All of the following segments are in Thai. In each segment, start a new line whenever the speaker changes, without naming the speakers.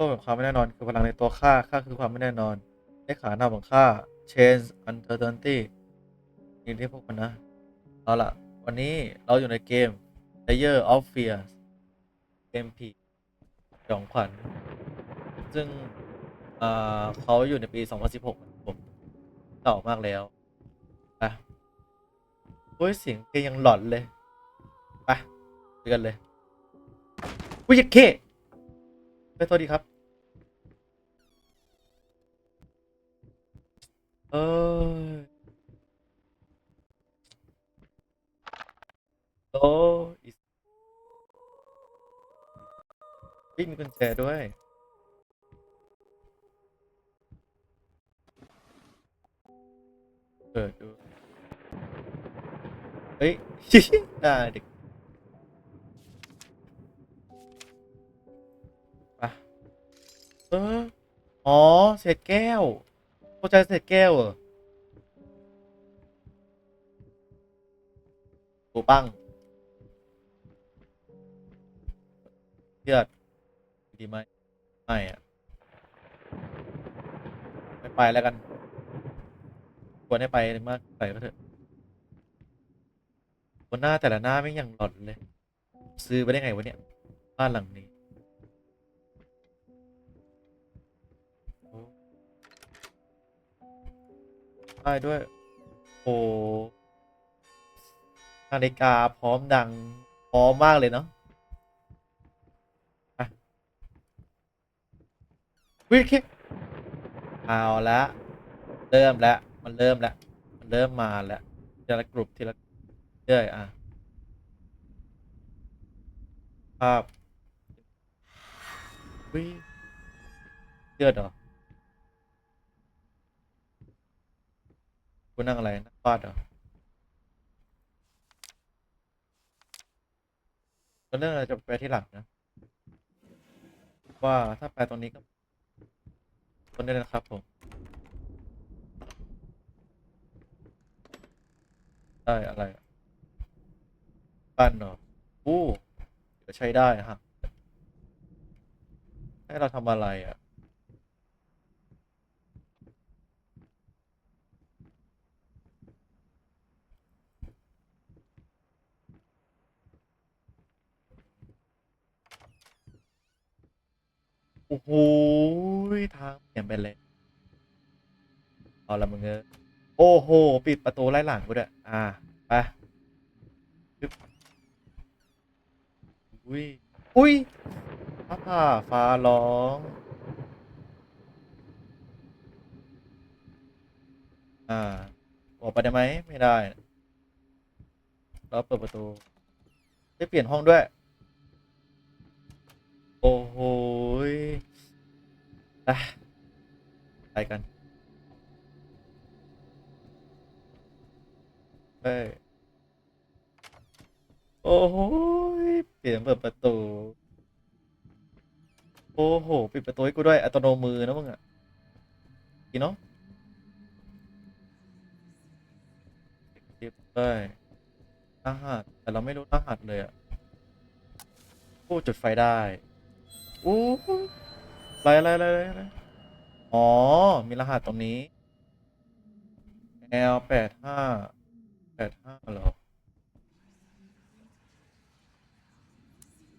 ต้แบบความไม่แน่นอนคือพลังในตัวข้าข้าคือความไม่แน่นอนได้ขาหน้าของข้า change uncertainty นี่ที่พวกมันนะ เอาล่ะ วันนี้เราอยู่ในเกม Layer of Fear เกมผีสองขวัญ ซึ่งเขาอยู่ในปี 2016ครับผมเก่ามากแล้วไปโอ้ยเสียงเพลงยังหลอนเลย ไปไปกันเลยวิยดเคไปสวัสดีครับ เออโอ้อีมีกุญแจด้วย เปิดดู เฮ้ยได้เด็กไปเออ อ๋อ เศษแก้ว เข้าใจเศษแก้วเหรอปูปังเลือดดีไหมไม่อะไม่ไปแล้วกัน ควรให้ไปมากไปก็เถอะบนหน้าแต่ละหน้าไม่งยังหลอนเลย ซื้อไปได้ไงวะเนี่ย บ้านหลังนี้ ได้ด้วย โอ้นาฬิกาพร้อมดัง พร้อมมากเลยเนาะอะวิคิเอาละเริ่มแล้วมันเริ่มแล้วมันเริ่มมาแล้วทีละกลุ่มทีละเรื่อยอะภาพวิเลือดเหรอ คุณนั่งอะไรนั่งฟาดเหรอแล้วเรื่องอะไรจะไปที่หลังนะ ว่าถ้าไปตรงนี้ก็คนได้นะครับผมได้อะไรปั้นเหรออู้เดี๋ยวใช้ได้ฮะให้เราทำอะไรอะ โอ้โหทางเปลี่ยนไปเลย เอาละมึงเออโอ้โห ปิดประตูไล่หลังกูด้วยอ่า ไปอุ้ย อุ้ยฟ้าผ่าฟ้าร้องอ่าออกไปได้ไหมไม่ได้ แล้วเปิดประตู ได้เปลี่ยนห้องด้วย โอ้โหไปกันเฮ้ยโอ้โหเปลี่ยนเปิดประตู โอ้โห ปิดประตูให้กูด้วย อัตโนมือนะมึงอะกี่เนาะเรียบเลยรหัสแต่เราไม่รู้รหัสเลยอะโอ้จุดไฟได้ อู้ไรไรไรไรอ๋อ มีรหัสตรงนี้ L แปดห้าแปดห้าหรอ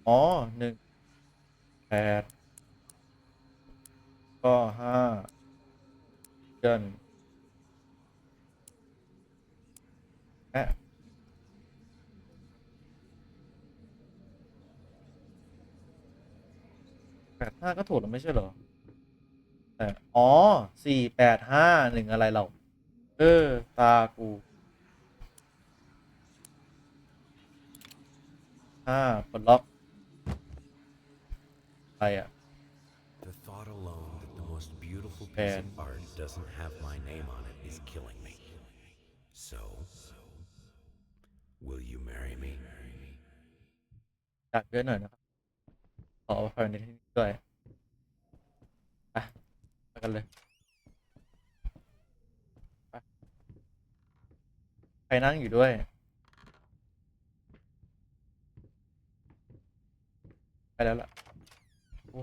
อ๋อหนึ่งแปดก็ห้าเดือนแอะ แปดห้าก็ถูกแล้วไม่ใช่เหรอแต่อ๋อสี่แปดห้าหนึ่งอะไรเราเออ ตากูห้าปลดล็อกอะไรอะ
The thought alone that the most beautiful piece
And-
of art doesn't have my name on it is killing me. So, will you marry me?
อยากเยอะหน่อยนะครับข อภายในที่นี้ด้วยไปไปกันเลยไปใครนั่งอยู่ด้วยไปแล้วล่ะอ้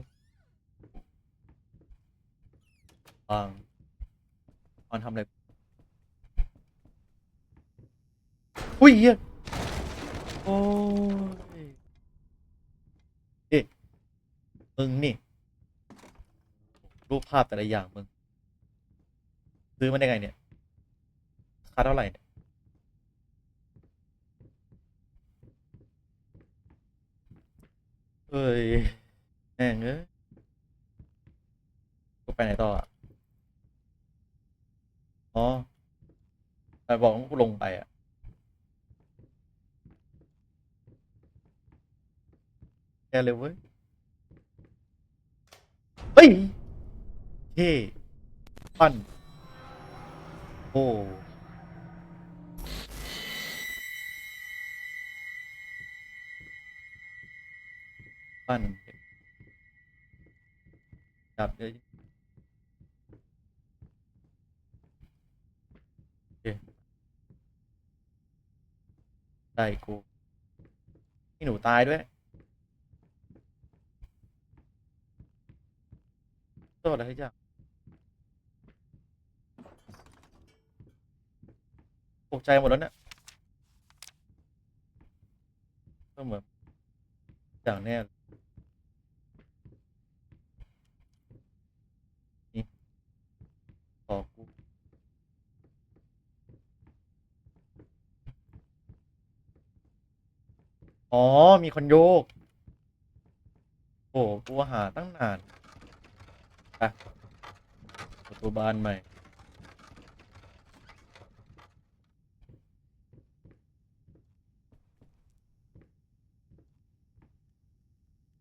วางมันทำอะไรอุ้ยเหี้ยโอ้ยเอ๊ะ มึงนี่ รูปภาพแต่ละอย่างมึง ซื้อมาได้ไงเนี่ย ค่าเท่าไหร่เอ้ยแม่งเอ้ยกูไปไหนต่ออะ อ๋อแต่บอกว่ากูลงไปอะแกเลยเว้ย ฮ้ยเท่ปั้นโอ้ปั้นจับเลยได้กูนี่หนูตายด้วย ตัวอะไรทุกอย่างตกใจหมดแล้วเนี่ยก็เหมือนอย่างแน่นี่ขอกูอ๋อ มีคนโยก โอ้กูหาตั้งนาน ประตูบานใหม่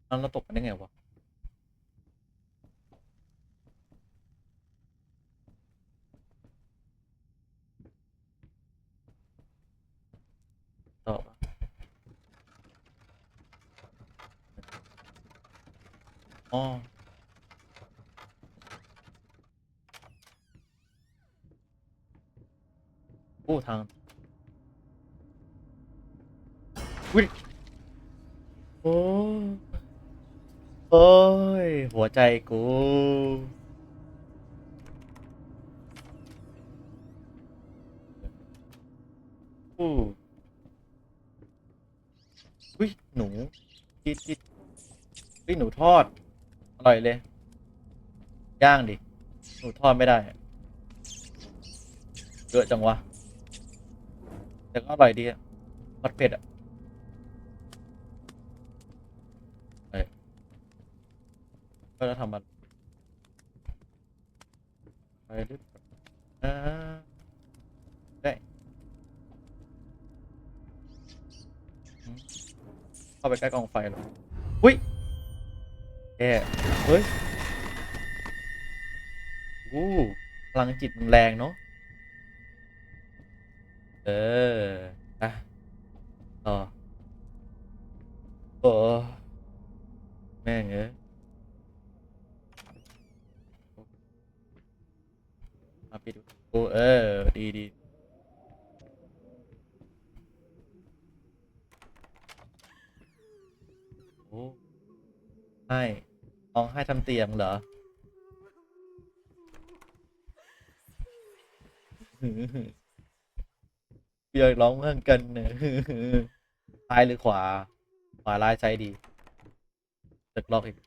อันเราตกกันได้ไงวะ ตอบอะอ๋อ โอ้ทางวิโอ้โอ้ย หัวใจกูอู้วิหนูจิดจิดวิหนูทอด อร่อยเลย ย่างดิ หนูทอดไม่ได้เยอะจังวะ แต่ก็อร่อยดีอะทอดเผ็ดอะเอ้ยก็จะทำมันไปดิอ่าได้เข้าไปใกล้กองไฟเลยอุ้ยแย่เฮ้ยอู้พลังจิตมันแรงเนาะ เอออะต่อโอ้แม่งเอ้ยมาปิดโอ้เออ ดีดีโอ้ให้ร้องให้ทำเตียงเหรอเบียร์ร้องเพื่อนกันเนี่ยซ้ายหรือขวา ขวาร้ายซ้ายดีตึกล็อกอีก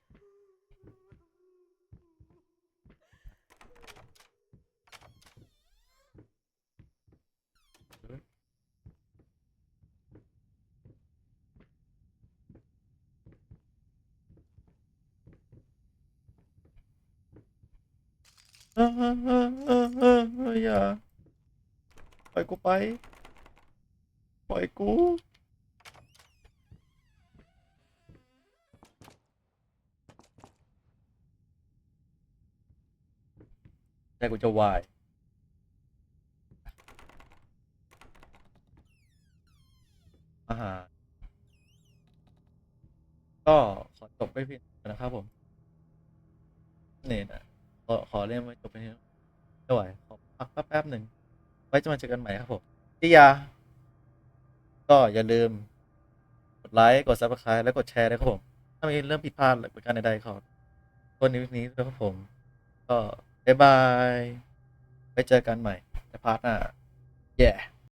เออเออเออเออเออเอออย่าไปกูไป อยกูแต่กูจะวายอาหารก็ขอจบไปเพียงนะครับผมเนี่ยนะขอขอเล่นไว้จบไปเพียงไม่ไหวขอพักแป๊บหนึ่งไว้จะมาเจอกันใหม่ครับผมที่ยา ก็อย่าลืม กดไลค์ กดซับสไคร b e และกดแชร์ด้วยครับผม ถ้ามีเรื่องผิดพลาดหรือประการใดๆขอโทษในวิกนี้ด้วยครับผม ก็บ๊ายบาย ไปเจอกันใหม่ในพาร์ทหน้าแย่